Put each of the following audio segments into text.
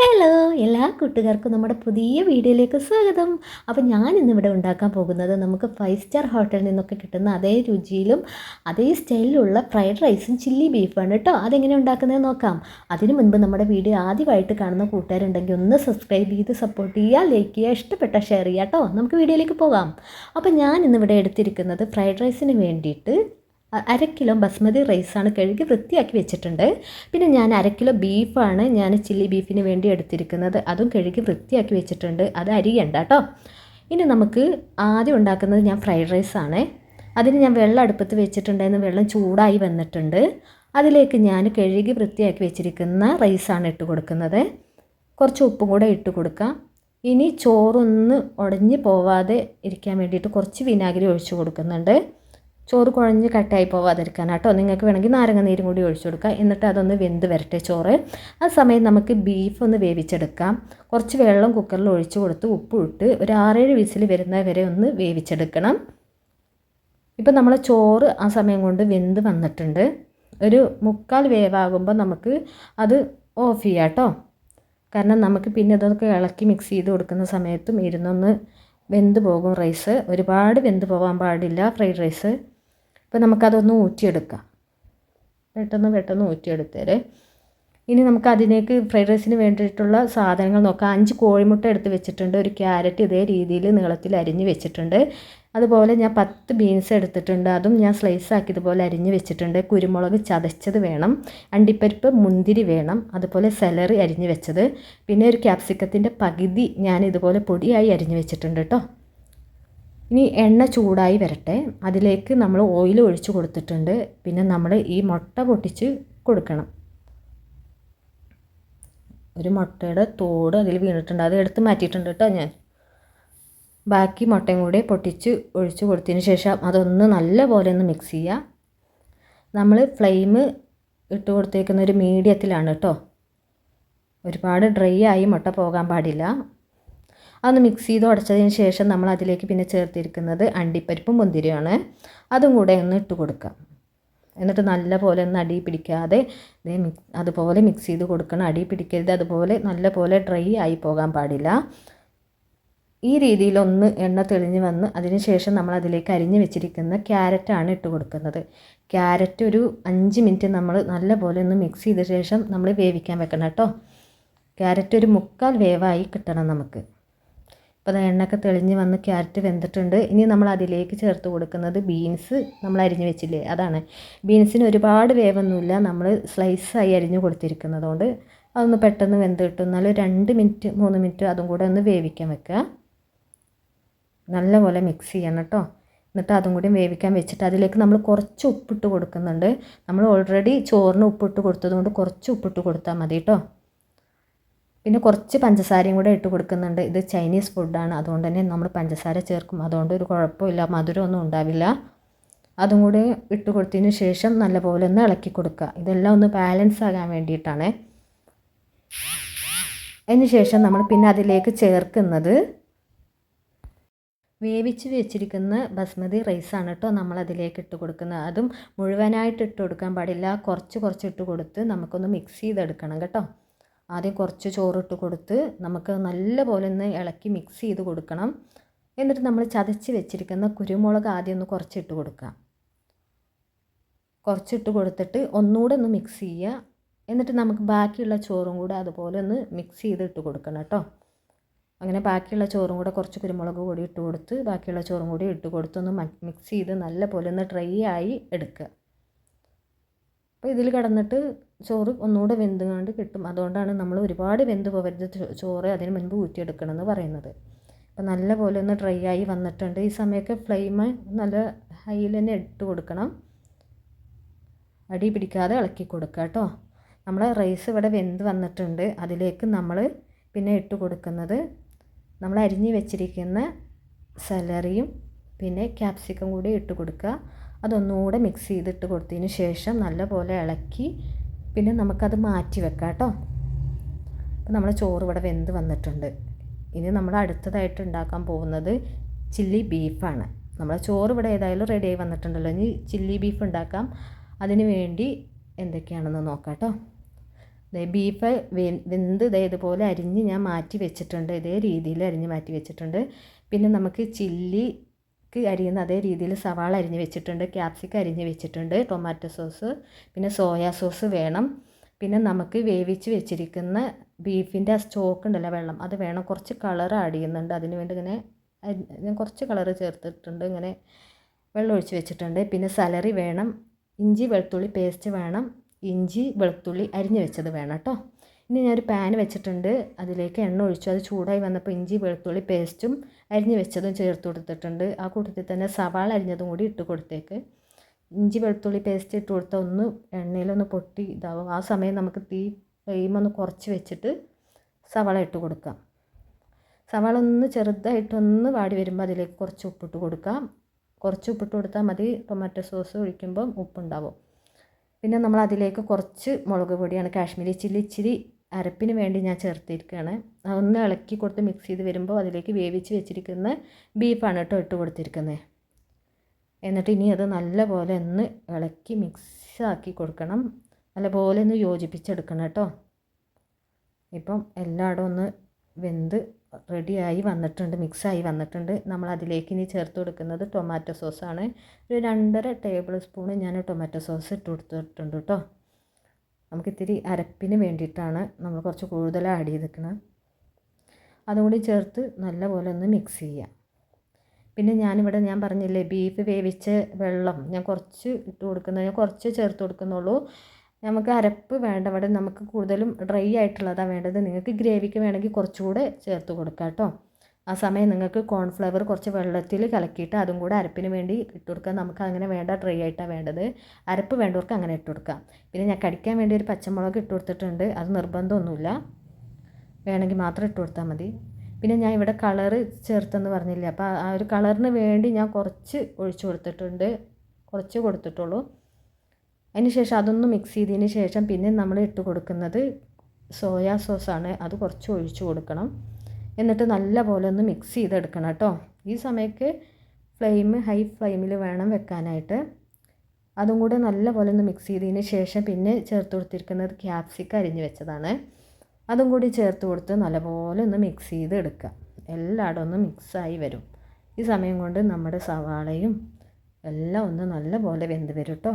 Hello എല്ലാ കൂട്ടുകാർക്കും നമ്മുടെ പുതിയ വീഡിയോയിലേക്ക് സ്വാഗതം. അപ്പോൾ ഞാൻ ഇന്നിവിടെ ഉണ്ടാക്കാൻ പോകുന്നത് നമുക്ക് ഫൈവ് സ്റ്റാർ ഹോട്ടലിൽ നിന്നൊക്കെ കിട്ടുന്ന അതേ രുചിയിലും അതേ സ്റ്റൈലിലുള്ള ഫ്രൈഡ് റൈസും ചില്ലി ബീഫാണ് കേട്ടോ അതെങ്ങനെ ഉണ്ടാക്കുന്നത് നോക്കാം. അതിനു മുൻപ് നമ്മുടെ വീഡിയോ ആദ്യമായിട്ട് കാണുന്ന കൂട്ടുകാരുണ്ടെങ്കിൽ ഒന്ന് സബ്സ്ക്രൈബ് ചെയ്ത് സപ്പോർട്ട് ചെയ്യുക ലൈക്ക് ചെയ്യുക ഇഷ്ടപ്പെട്ട ഷെയർ ചെയ്യുക കേട്ടോ നമുക്ക് വീഡിയോയിലേക്ക് പോകാം. അപ്പോൾ ഞാൻ ഇന്നിവിടെ എടുത്തിരിക്കുന്നത് ഫ്രൈഡ് റൈസിന് വേണ്ടിയിട്ട് അര കിലോ ബസ്മതി റൈസാണ് കഴുകി വൃത്തിയാക്കി വെച്ചിട്ടുണ്ട്. പിന്നെ ഞാൻ അര കിലോ ബീഫാണ് ഞാൻ ചില്ലി ബീഫിന് വേണ്ടി എടുത്തിരിക്കുന്നത്. അതും കഴുകി വൃത്തിയാക്കി വെച്ചിട്ടുണ്ട്. അത് അരിയണ്ട കേട്ടോ ഇനി നമുക്ക് ആദ്യം ഉണ്ടാക്കുന്നത് ഞാൻ ഫ്രൈഡ് റൈസാണ്. അതിന് ഞാൻ വെള്ളം അടുപ്പത്ത് വെച്ചിട്ടുണ്ടായിരുന്നു. വെള്ളം ചൂടായി വന്നിട്ടുണ്ട്. അതിലേക്ക് ഞാൻ കഴുകി വൃത്തിയാക്കി വെച്ചിരിക്കുന്ന റൈസാണ് ഇട്ട് കൊടുക്കുന്നത്. കുറച്ച് ഉപ്പും കൂടെ ഇട്ട് കൊടുക്കാം. ഇനി ചോറൊന്ന് ഉടഞ്ഞ് പോവാതെ ഇരിക്കാൻ വേണ്ടിയിട്ട് കുറച്ച് വിനാഗിരി ഒഴിച്ച് കൊടുക്കുന്നുണ്ട്. ചോറ് കുഴഞ്ഞ് കട്ടായി പോവാതിരിക്കാനാട്ടോ നിങ്ങൾക്ക് വേണമെങ്കിൽ നാരങ്ങ നീരും കൂടി ഒഴിച്ചു കൊടുക്കുക എന്നിട്ട് അതൊന്ന് വെന്ത് വരട്ടെ ചോറ്. ആ സമയം നമുക്ക് ബീഫ് ഒന്ന് വേവിച്ചെടുക്കാം. കുറച്ച് വെള്ളം കുക്കറിൽ ഒഴിച്ചു കൊടുത്ത് ഉപ്പ് ഇട്ട് ഒരു ആറേഴ് വിസിൽ വരുന്ന വരെ ഒന്ന് വേവിച്ചെടുക്കണം. ഇപ്പം നമ്മൾ ചോറ് ആ സമയം കൊണ്ട് വെന്ത് വന്നിട്ടുണ്ട്. ഒരു മുക്കാൽ വേവാകുമ്പോൾ നമുക്ക് അത് ഓഫ് ചെയ്യാം കേട്ടോ കാരണം നമുക്ക് പിന്നെ ഇതൊക്കെ ഇളക്കി മിക്സ് ചെയ്ത് കൊടുക്കുന്ന സമയത്തും ഇരുന്നൊന്ന് വെന്ത് പോകും റൈസ് ഒരുപാട് വെന്ത് പോകാൻ പാടില്ല ഫ്രൈഡ് റൈസ് ഇപ്പോൾ നമുക്കതൊന്ന് ഊറ്റിയെടുക്കാം. പെട്ടെന്ന് പെട്ടെന്ന് ഊറ്റിയെടുത്തേരെ. ഇനി നമുക്ക് അതിലേക്ക് ഫ്രൈഡ് റൈസിന് വേണ്ടിയിട്ടുള്ള സാധനങ്ങൾ നോക്കാം. അഞ്ച് കോഴിമുട്ട എടുത്ത് വെച്ചിട്ടുണ്ട്. ഒരു ക്യാരറ്റ് ഇതേ രീതിയിൽ നീളത്തിൽ അരിഞ്ഞ് വെച്ചിട്ടുണ്ട്. അതുപോലെ ഞാൻ പത്ത് ബീൻസ് എടുത്തിട്ടുണ്ട്. അതും ഞാൻ സ്ലൈസ് ആക്കിയതുപോലെ അരിഞ്ഞ് വെച്ചിട്ടുണ്ട്. കുരുമുളക് ചതച്ചത് വേണം. അണ്ടിപ്പരിപ്പ് മുന്തിരി വേണം. അതുപോലെ സെലറി അരിഞ്ഞ് വെച്ചത്. പിന്നെ ഒരു ക്യാപ്സിക്കത്തിന്റെ പകുതി ഞാൻ ഇതുപോലെ പൊടിയായി അരിഞ്ഞ് വെച്ചിട്ടുണ്ട് കേട്ടോ ഇനി എണ്ണ ചൂടായി വരട്ടെ. അതിലേക്ക് നമ്മൾ ഓയിൽ ഒഴിച്ച് കൊടുത്തിട്ടുണ്ട്. പിന്നെ നമ്മൾ ഈ മുട്ട പൊട്ടിച്ച് കൊടുക്കണം. ഒരു മുട്ടയുടെ തോട് അതിൽ വീണിട്ടുണ്ട്. അത് എടുത്ത് മാറ്റിയിട്ടുണ്ട് കേട്ടോ ഞാൻ. ബാക്കി മുട്ടയും കൂടി പൊട്ടിച്ച് ഒഴിച്ച് കൊടുത്തതിന് ശേഷം അതൊന്ന് നല്ല പോലെ ഒന്ന് മിക്സ് ചെയ്യുക. നമ്മൾ ഫ്ലെയിം ഇട്ട് കൊടുത്തേക്കുന്ന ഒരു മീഡിയത്തിലാണ് കേട്ടോ. ഒരുപാട് ഡ്രൈ ആയി മുട്ട പോകാൻ പാടില്ല. അതൊന്ന് മിക്സ് ചെയ്ത് ഉടച്ചതിന് ശേഷം നമ്മൾ അതിലേക്ക് പിന്നെ ചേർത്തിരിക്കുന്നത് അണ്ടിപ്പരിപ്പും മുന്തിരിയാണ് അതും കൂടെ ഒന്ന് ഇട്ട് കൊടുക്കാം. എന്നിട്ട് നല്ല പോലെ ഒന്ന് അടി പിടിക്കാതെ ദേ മിക്സ് അതുപോലെ മിക്സ് ചെയ്ത് കൊടുക്കണം. അടി പിടിക്കരുത്. അതുപോലെ നല്ല പോലെ ഡ്രൈ ആയി പോകാൻ പാടില്ല. ഈ രീതിയിലൊന്ന് എണ്ണ തെളിഞ്ഞ് വന്ന് അതിന് ശേഷം നമ്മൾ അതിലേക്ക് അരിഞ്ഞ് വെച്ചിരിക്കുന്ന ക്യാരറ്റാണ് ഇട്ട് കൊടുക്കുന്നത്. ക്യാരറ്റ് ഒരു അഞ്ച് മിനിറ്റ് നമ്മൾ നല്ല പോലെ ഒന്ന് മിക്സ് ചെയ്ത ശേഷം നമ്മൾ വേവിക്കാൻ വെക്കണം കേട്ടോ. ക്യാരറ്റ് ഒരു മുക്കാൽ വേവായി കിട്ടണം നമുക്ക്. അപ്പോൾ അത് എണ്ണയൊക്കെ തെളിഞ്ഞ് വന്ന് ക്യാരറ്റ് വെന്തിട്ടുണ്ട്. ഇനി നമ്മൾ അതിലേക്ക് ചേർത്ത് കൊടുക്കുന്നത് ബീൻസ് നമ്മൾ അരിഞ്ഞ് വെച്ചില്ലേ? അതാണ്. ബീൻസിന് ഒരുപാട് വേവൊന്നുമില്ല. നമ്മൾ സ്ലൈസായി അരിഞ്ഞ് കൊടുത്തിരിക്കുന്നതുകൊണ്ട് അതൊന്ന് പെട്ടെന്ന് വെന്ത് കിട്ടും. എന്നാലും രണ്ട് മിനിറ്റ് മൂന്ന് മിനിറ്റ് അതും കൂടെ ഒന്ന് വേവിക്കാൻ വെക്കുക. നല്ലപോലെ മിക്സ് ചെയ്യണം കേട്ടോ. എന്നിട്ട് അതും കൂടി വേവിക്കാൻ വെച്ചിട്ട് അതിലേക്ക് നമ്മൾ കുറച്ച് ഉപ്പിട്ട് കൊടുക്കുന്നുണ്ട്. നമ്മൾ ഓൾറെഡി ചോറിന് ഉപ്പിട്ട് കൊടുത്തതുകൊണ്ട് കുറച്ച് ഉപ്പിട്ട് കൊടുത്താൽ മതി കേട്ടോ. പിന്നെ കുറച്ച് പഞ്ചസാരയും കൂടെ ഇട്ട് കൊടുക്കുന്നുണ്ട്. ഇത് ചൈനീസ് ഫുഡാണ് അതുകൊണ്ട് തന്നെ നമ്മൾ പഞ്ചസാര ചേർക്കും. അതുകൊണ്ട് ഒരു കുഴപ്പമില്ല മധുരമൊന്നും ഉണ്ടാവില്ല. അതും കൂടി ഇട്ട് കൊടുത്തതിന് ശേഷം നല്ലപോലെ ഒന്ന് ഇളക്കി കൊടുക്കുക. ഇതെല്ലാം ഒന്ന് ബാലൻസ് ആകാൻ വേണ്ടിയിട്ടാണ്. അതിന് ശേഷം നമ്മൾ പിന്നെ അതിലേക്ക് ചേർക്കുന്നത് വേവിച്ച് വെച്ചിരിക്കുന്ന ബസ്മതി റൈസാണ് കേട്ടോ നമ്മൾ അതിലേക്ക് ഇട്ട് കൊടുക്കുന്നത്. അതും മുഴുവനായിട്ട് ഇട്ട് കൊടുക്കാൻ പാടില്ല. കുറച്ച് കുറച്ച് ഇട്ട് കൊടുത്ത് നമുക്കൊന്ന് മിക്സ് ചെയ്തെടുക്കണം കേട്ടോ. ആദ്യം കുറച്ച് ചോറിട്ട് കൊടുത്ത് നമുക്ക് നല്ലപോലെ ഒന്ന് ഇളക്കി മിക്സ് ചെയ്ത് കൊടുക്കണം. എന്നിട്ട് നമ്മൾ ചതച്ച് വെച്ചിരിക്കുന്ന കുരുമുളക് ആദ്യം ഒന്ന് കുറച്ചിട്ട് കൊടുക്കുക. കുറച്ചിട്ട് കൊടുത്തിട്ട് ഒന്നുകൂടെ ഒന്ന് മിക്സ് ചെയ്യുക. എന്നിട്ട് നമുക്ക് ബാക്കിയുള്ള ചോറും കൂടെ അതുപോലെ ഒന്ന് മിക്സ് ചെയ്തിട്ട് കൊടുക്കണം കേട്ടോ. അങ്ങനെ ബാക്കിയുള്ള ചോറും കൂടെ കുറച്ച് കുരുമുളക് കൂടി ഇട്ട് കൊടുത്ത് ബാക്കിയുള്ള ചോറും കൂടി ഇട്ട് കൊടുത്ത് ഒന്ന് മിക്സ് ചെയ്ത് നല്ല പോലെ ഒന്ന് ഡ്രൈ ആയി എടുക്കുക. അപ്പോൾ ഇതിൽ കിടന്നിട്ട് ചോറ് ഒന്നുകൂടെ വെന്തുകൊണ്ട് കിട്ടും. അതുകൊണ്ടാണ് നമ്മൾ ഒരുപാട് വെന്ത് പോകരുത് ചോറ് അതിന് മുൻപ് ഊറ്റിയെടുക്കണം എന്ന് പറയുന്നത്. അപ്പോൾ നല്ല പോലെ ഒന്ന് ഡ്രൈ ആയി വന്നിട്ടുണ്ട്. ഈ സമയമൊക്കെ ഫ്ലെയിം നല്ല ഹൈയിൽ തന്നെ ഇട്ട് കൊടുക്കണം. അടി പിടിക്കാതെ ഇളക്കി കൊടുക്കുക കേട്ടോ. നമ്മളെ റൈസ് ഇവിടെ വെന്ത് വന്നിട്ടുണ്ട്. അതിലേക്ക് നമ്മൾ പിന്നെ ഇട്ട് കൊടുക്കുന്നത് നമ്മൾ അരിഞ്ഞ് വെച്ചിരിക്കുന്ന സലറിയും പിന്നെ ക്യാപ്സിക്കം കൂടി ഇട്ട് കൊടുക്കുക. അതൊന്നുകൂടെ മിക്സ് ചെയ്തിട്ട് കൊടുത്തതിന് ശേഷം നല്ലപോലെ ഇളക്കി പിന്നെ നമുക്കത് മാറ്റി വെക്കാം കേട്ടോ. അപ്പോൾ നമ്മുടെ ചോറ് ഇവിടെ വെന്ത് വന്നിട്ടുണ്ട്. ഇനി നമ്മൾ അടുത്തതായിട്ട് ഉണ്ടാക്കാൻ പോകുന്നത് ചില്ലി ബീഫാണ്. നമ്മളെ ചോറ് ഇവിടെ ഏതായാലും റെഡി ആയി വന്നിട്ടുണ്ടല്ലോ. ഇനി ചില്ലി ബീഫ് ഉണ്ടാക്കാം. അതിന് വേണ്ടി എന്തൊക്കെയാണെന്ന് നോക്കാം കേട്ടോ. ദേ ബീഫ് വെന്ത് ഇതേ ഇതുപോലെ അരിഞ്ഞ് ഞാൻ മാറ്റി വെച്ചിട്ടുണ്ട്. ഇതേ രീതിയിൽ അരിഞ്ഞ് മാറ്റി വെച്ചിട്ടുണ്ട്. പിന്നെ നമുക്ക് ചില്ലിക്ക് അരിയുന്ന അതേ രീതിയിൽ സവാള അരിഞ്ഞ് വെച്ചിട്ടുണ്ട് ക്യാപ്സിക്ക അരിഞ്ഞ് വെച്ചിട്ടുണ്ട് ടൊമാറ്റോ സോസ് പിന്നെ സോയാ സോസ് വേണം. പിന്നെ നമുക്ക് വേവിച്ച് വെച്ചിരിക്കുന്ന ബീഫിന്റെ ആ സ്റ്റോക്ക് ഉണ്ടല്ലോ വെള്ളം അത് വേണം. കുറച്ച് കളർ ആഡ് ചെയ്യുന്നുണ്ട്. അതിന് വേണ്ടി ഇങ്ങനെ ഞാൻ കുറച്ച് കളർ ചേർത്തിട്ടുണ്ട്. ഇങ്ങനെ വെള്ളം ഒഴിച്ച് വെച്ചിട്ടുണ്ട്. പിന്നെ സലറി വേണം. ഇഞ്ചി വെളുത്തുള്ളി പേസ്റ്റ് വേണം. ഇഞ്ചി വെളുത്തുള്ളി അരിഞ്ഞ് വെച്ചത് വേണം കേട്ടോ. ഇനി ഞാനൊരു പാൻ വെച്ചിട്ടുണ്ട്. അതിലേക്ക് എണ്ണ ഒഴിച്ചു. അത് ചൂടായി വന്നപ്പോൾ ഇഞ്ചി വെളുത്തുള്ളി പേസ്റ്റും അരിഞ്ഞ് വെച്ചതും ചേർത്ത് കൊടുത്തിട്ടുണ്ട്. ആ കൂട്ടത്തിൽ തന്നെ സവാള അരിഞ്ഞതും കൂടി ഇട്ട് കൊടുത്തേക്ക്. ഇഞ്ചി വെളുത്തുള്ളി പേസ്റ്റ് ഇട്ട് കൊടുത്താൽ ഒന്ന് എണ്ണയിലൊന്ന് പൊട്ടി ഇതാവും. ആ സമയം നമുക്ക് തീ ഫ്ലെയിം ഒന്ന് കുറച്ച് വെച്ചിട്ട് സവാള ഇട്ട് കൊടുക്കാം. സവാള ഒന്ന് ചെറുതായിട്ടൊന്ന് വാടി വരുമ്പോൾ അതിലേക്ക് കുറച്ച് ഉപ്പിട്ട് കൊടുക്കാം. കുറച്ച് ഉപ്പിട്ട് കൊടുത്താൽ മതി. ടൊമാറ്റോ സോസ് ഒഴിക്കുമ്പം ഉപ്പുണ്ടാവും. പിന്നെ നമ്മൾ അതിലേക്ക് കുറച്ച് മുളക് പൊടിയാണ്. കാശ്മീരി ചില്ലി ഇച്ചിരി അരപ്പിന് വേണ്ടി ഞാൻ ചേർത്തിരിക്കുകയാണ്. ഒന്ന് ഇളക്കി കൊടുത്ത് മിക്സ് ചെയ്ത് വരുമ്പോൾ അതിലേക്ക് വേവിച്ച് വെച്ചിരിക്കുന്ന ബീഫാണ് കേട്ടോ ഇട്ട് കൊടുത്തിരിക്കുന്നത്. എന്നിട്ട് ഇനി അത് നല്ലപോലെ ഒന്ന് ഇളക്കി മിക്സ് ആക്കി കൊടുക്കണം. നല്ലപോലെ ഒന്ന് യോജിപ്പിച്ചെടുക്കണം കേട്ടോ. ഇപ്പം എല്ലായിടും ഒന്ന് വെന്ത് റെഡിയായി വന്നിട്ടുണ്ട് മിക്സായി വന്നിട്ടുണ്ട്. നമ്മൾ അതിലേക്ക് ഇനി ചേർത്ത് കൊടുക്കുന്നത് ടൊമാറ്റോ സോസാണ് ഒരു രണ്ടര ടേബിൾ സ്പൂൺ ഞാൻ ടൊമാറ്റോ സോസ് ഇട്ട് കൊടുത്തിട്ടുണ്ട് കേട്ടോ. നമുക്ക് ഇത്തിരി അരപ്പിന് വേണ്ടിയിട്ടാണ് നമ്മൾ കുറച്ച് കൂടുതൽ ആഡ് ചെയ്തിരിക്കുന്നത് അതുകൂടി ചേർത്ത് നല്ലപോലെ ഒന്ന് മിക്സ് ചെയ്യാം പിന്നെ ഞാനിവിടെ ഞാൻ പറഞ്ഞില്ലേ ബീഫ് വേവിച്ച വെള്ളം ഞാൻ കുറച്ച് ഇട്ട് കൊടുക്കുന്നത് ഞാൻ കുറച്ച് ചേർത്ത് കൊടുക്കുന്നുള്ളൂ. നമുക്ക് അരപ്പ് വേണ്ട ഇവിടെ നമുക്ക് കൂടുതലും ഡ്രൈ ആയിട്ടുള്ളതാണ് വേണ്ടത്. നിങ്ങൾക്ക് ഗ്രേവിക്ക് വേണമെങ്കിൽ കുറച്ചുകൂടെ ചേർത്ത് കൊടുക്കാം കേട്ടോ. ആ സമയം നിങ്ങൾക്ക് കോൺഫ്ലവർ കുറച്ച് വെള്ളത്തിൽ കലക്കിയിട്ട് അതും കൂടെ അരപ്പിന് വേണ്ടി ഇട്ട് കൊടുക്കാം. നമുക്ക് അങ്ങനെ വേണ്ട ഡ്രൈ ആയിട്ടാണ് വേണ്ടത്. അരപ്പ് വേണ്ടവർക്ക് അങ്ങനെ ഇട്ട് കൊടുക്കാം. പിന്നെ ഞാൻ കടിക്കാൻ വേണ്ടി ഒരു പച്ചമുളക് ഇട്ട് കൊടുത്തിട്ടുണ്ട്. അത് നിർബന്ധമൊന്നുമില്ല. വേണമെങ്കിൽ മാത്രം ഇട്ട് കൊടുത്താൽ മതി. പിന്നെ ഞാൻ ഇവിടെ കളറ് ചേർത്തെന്ന് പറഞ്ഞില്ല? അപ്പോൾ ആ ഒരു കളറിന് വേണ്ടി ഞാൻ കുറച്ച് ഒഴിച്ചു കൊടുത്തിട്ടുണ്ട്. കുറച്ച് കൊടുത്തിട്ടുള്ളൂ. അതിന് ശേഷം അതൊന്ന് മിക്സ് ചെയ്തതിന് ശേഷം പിന്നെ നമ്മൾ ഇട്ട് കൊടുക്കുന്നത് സോയാ സോസാണ് അത് കുറച്ച് ഒഴിച്ചു കൊടുക്കണം. എന്നിട്ട് നല്ല പോലെ ഒന്ന് മിക്സ് ചെയ്തെടുക്കണം കേട്ടോ. ഈ സമയത്ത് ഫ്ലെയിം ഹൈ ഫ്ലെയിമിൽ വേണം വെക്കാനായിട്ട്. അതും കൂടെ നല്ല പോലെ ഒന്ന് മിക്സ് ചെയ്തതിന് ശേഷം പിന്നെ ചേർത്ത് കൊടുത്തിരിക്കുന്നത് ക്യാപ്സിക്ക അരിഞ്ഞ് വെച്ചതാണ്. അതും കൂടി ചേർത്ത് കൊടുത്ത് നല്ലപോലെ ഒന്ന് മിക്സ് ചെയ്ത് എടുക്കുക എല്ലായിടും ഒന്ന് മിക്സായി വരും. ഈ സമയം കൊണ്ട് നമ്മുടെ സവാളയും എല്ലാം ഒന്ന് നല്ലപോലെ വെന്ത് വരും കേട്ടോ.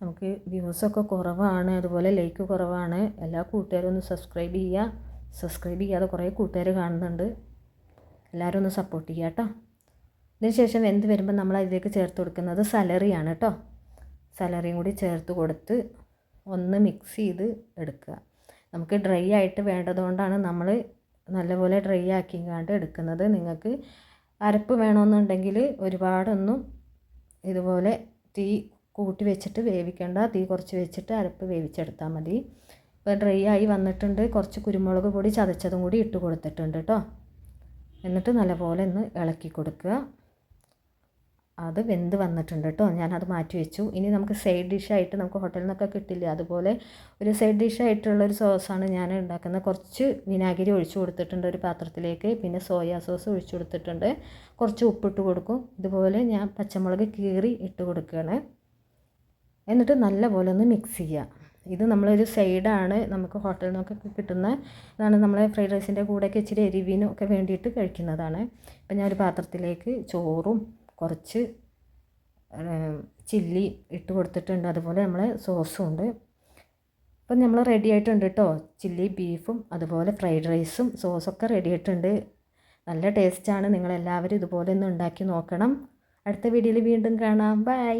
നമുക്ക് വ്യൂസൊക്കെ കുറവാണ് അതുപോലെ ലൈക്ക് കുറവാണ്. എല്ലാ കൂട്ടുകാരും ഒന്ന് സബ്സ്ക്രൈബ് ചെയ്യുക. സബ്സ്ക്രൈബ് ചെയ്യാതെ കുറേ കൂട്ടുകാർ കാണുന്നുണ്ട്. എല്ലാവരും ഒന്ന് സപ്പോർട്ട് ചെയ്യുക കേട്ടോ. ഇതിനുശേഷം വെന്ത് വരുമ്പോൾ നമ്മൾ അതിലേക്ക് ചേർത്ത് കൊടുക്കുന്നത് സലറിയാണ് കേട്ടോ. സലറിയും കൂടി ചേർത്ത് കൊടുത്ത് ഒന്ന് മിക്സ് ചെയ്ത് എടുക്കുക. നമുക്ക് ഡ്രൈ ആയിട്ട് വേണ്ടതുകൊണ്ടാണ് നമ്മൾ നല്ലപോലെ ഡ്രൈ ആക്കി കണ്ട് എടുക്കുന്നത്. നിങ്ങൾക്ക് അരപ്പ് വേണമെന്നുണ്ടെങ്കിൽ ഒരുപാടൊന്നും ഇതുപോലെ തീ കൂട്ടി വെച്ചിട്ട് വേവിക്കേണ്ട തീ കുറച്ച് വെച്ചിട്ട് അരപ്പ് വേവിച്ചെടുത്താൽ മതി. ഇപ്പോൾ ഡ്രൈ ആയി വന്നിട്ടുണ്ട്. കുറച്ച് കുരുമുളക് പൊടി ചതച്ചതും കൂടി ഇട്ട് കൊടുത്തിട്ടുണ്ട് കേട്ടോ. എന്നിട്ട് നല്ലപോലെ ഒന്ന് ഇളക്കി കൊടുക്കുക. അത് വെന്ത് വന്നിട്ടുണ്ട് കേട്ടോ. ഞാനത് മാറ്റി വെച്ചു. ഇനി നമുക്ക് സൈഡ് ഡിഷായിട്ട് നമുക്ക് ഹോട്ടലിൽ നിന്നൊക്കെ കിട്ടില്ല. അതുപോലെ ഒരു സൈഡ് ഡിഷായിട്ടുള്ളൊരു സോസാണ് ഞാൻ ഉണ്ടാക്കുന്നത്. കുറച്ച് വിനാഗിരി ഒഴിച്ചു കൊടുത്തിട്ടുണ്ട് ഒരു പാത്രത്തിലേക്ക്. പിന്നെ സോയാ സോസ് ഒഴിച്ചു കൊടുത്തിട്ടുണ്ട്. കുറച്ച് ഉപ്പിട്ട് കൊടുക്കും. ഇതുപോലെ ഞാൻ പച്ചമുളക് കീറി ഇട്ട് കൊടുക്കുകയാണ്. എന്നിട്ട് നല്ലപോലെ ഒന്ന് മിക്സ് ചെയ്യുക. ഇത് നമ്മളൊരു സൈഡാണ് നമുക്ക് ഹോട്ടലിൽ നിന്നൊക്കെ കിട്ടുന്ന ഇതാണ് നമ്മൾ ഫ്രൈഡ് റൈസിന്റെ കൂടെയൊക്കെ ഇച്ചിരി എരിവിനും ഒക്കെ വേണ്ടിയിട്ട് കഴിക്കുന്നതാണ്. ഇപ്പം ഞാൻ ഒരു പാത്രത്തിലേക്ക് ചോറും കുറച്ച് ചില്ലി ഇട്ട് കൊടുത്തിട്ടുണ്ട്. അതുപോലെ നമ്മൾ സോസും ഉണ്ട്. അപ്പം നമ്മൾ റെഡി ആയിട്ടുണ്ട് കേട്ടോ ചില്ലി ബീഫും അതുപോലെ ഫ്രൈഡ് റൈസും സോസൊക്കെ റെഡി ആയിട്ടുണ്ട്. നല്ല ടേസ്റ്റാണ് നിങ്ങളെല്ലാവരും ഇതുപോലെ ഒന്ന് ഉണ്ടാക്കി നോക്കണം. അടുത്ത വീഡിയോയിൽ വീണ്ടും കാണാം. ബൈ